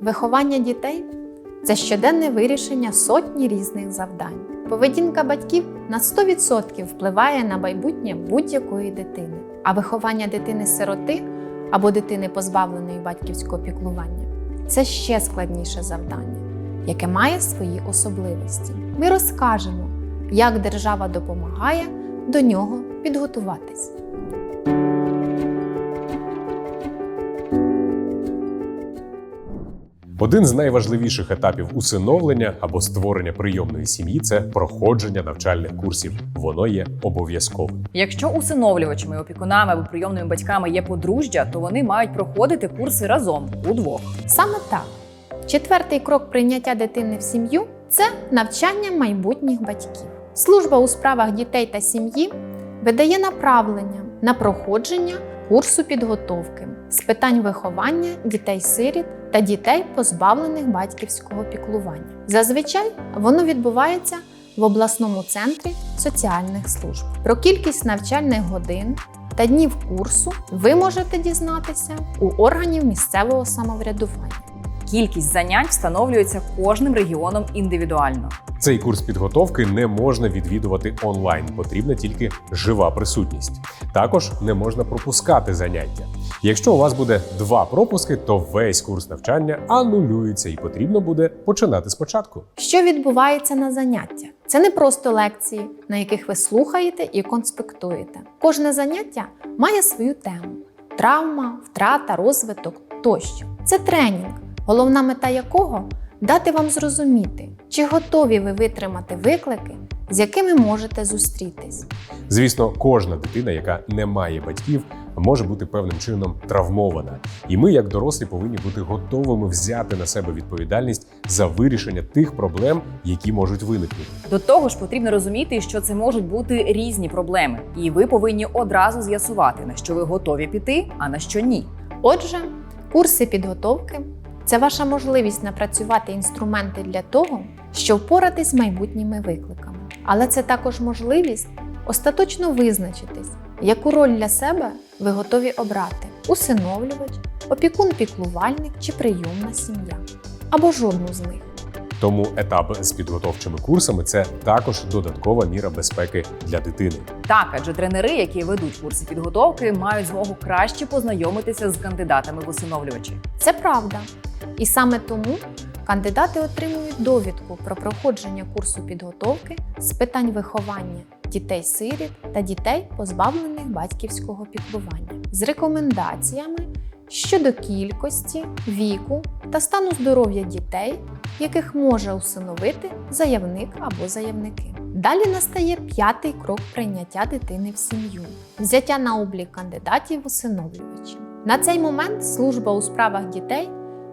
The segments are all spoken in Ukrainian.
Виховання дітей це щоденне вирішення сотні різних завдань. Поведінка батьків на 100% впливає на майбутнє будь-якої дитини, а виховання дитини-сироти або дитини, позбавленої батьківського піклування це ще складніше завдання, яке має свої особливості. Ми розкажемо, як держава допомагає до нього підготуватись. Один з найважливіших етапів усиновлення або створення прийомної сім'ї це проходження навчальних курсів. Воно є обов'язковим. Якщо усиновлювачами, опікунами або прийомними батьками є подружжя, то вони мають проходити курси разом удвох. Саме так. Четвертий крок прийняття дитини в сім'ю це навчання майбутніх батьків. Служба у справах дітей та сім'ї видає направлення на проходження курсу підготовки з питань виховання дітей-сиріт та дітей, позбавлених батьківського піклування. Зазвичай воно відбувається в обласному центрі соціальних служб. Про кількість навчальних годин та днів курсу ви можете дізнатися у органів місцевого самоврядування. Кількість занять встановлюється кожним регіоном індивідуально. Цей курс підготовки не можна відвідувати онлайн, потрібна тільки жива присутність. Також не можна пропускати заняття. Якщо у вас буде два пропуски, то весь курс навчання анулюється і потрібно буде починати спочатку. Що відбувається на заняття? Це не просто лекції, на яких ви слухаєте і конспектуєте. Кожне заняття має свою тему: травма, втрата, розвиток тощо. Це тренінг, головна мета якого дати вам зрозуміти, чи готові ви витримати виклики, з якими можете зустрітись. Звісно, кожна дитина, яка не має батьків, може бути певним чином травмована. І ми, як дорослі, повинні бути готовими взяти на себе відповідальність за вирішення тих проблем, які можуть виникнути. До того ж, потрібно розуміти, що це можуть бути різні проблеми, і ви повинні одразу з'ясувати, на що ви готові піти, а на що ні. Отже, курси підготовки це ваша можливість напрацювати інструменти для того, щоб впоратись з майбутніми викликами. Але це також можливість остаточно визначитись, яку роль для себе ви готові обрати: усиновлювач, опікун-піклувальник чи прийомна сім'я, або жодну з них. Тому етап з підготовчими курсами це також додаткова міра безпеки для дитини. Так, адже тренери, які ведуть курси підготовки, мають змогу краще познайомитися з кандидатами в усиновлювачі. Це правда. І саме тому кандидати отримують довідку про проходження курсу підготовки з питань виховання дітей-сиріт та дітей, позбавлених батьківського піклування, з рекомендаціями щодо кількості, віку та стану здоров'я дітей, яких може усиновити заявник або заявники. Далі настає п'ятий крок прийняття дитини в сім'ю взяття на облік кандидатів в усиновлювачі. На цей момент служба у справах дітей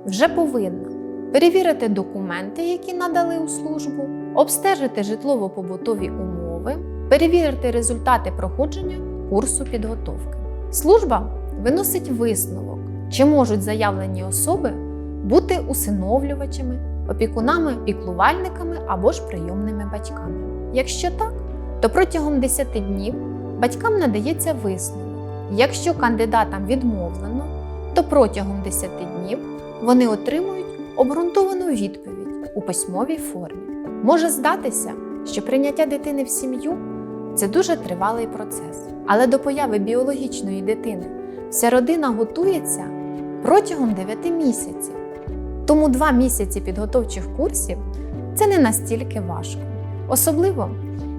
вже повинна перевірити документи, які надали у службу, обстежити житлово-побутові умови, перевірити результати проходження курсу підготовки. Служба виносить висновок, чи можуть заявлені особи бути усиновлювачами, опікунами, піклувальниками або ж прийомними батьками. Якщо так, то протягом 10 днів батькам надається висновок. Якщо кандидатам відмовлено, то протягом 10 днів вони отримують обґрунтовану відповідь у письмовій формі. Може здатися, що прийняття дитини в сім'ю це дуже тривалий процес, але до появи біологічної дитини вся родина готується протягом 9 місяців. Тому 2 місяці підготовчих курсів це не настільки важко. Особливо,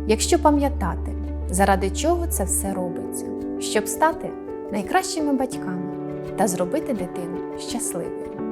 якщо пам'ятати, заради чого це все робиться, щоб стати найкращими батьками та зробити дитину щасливою.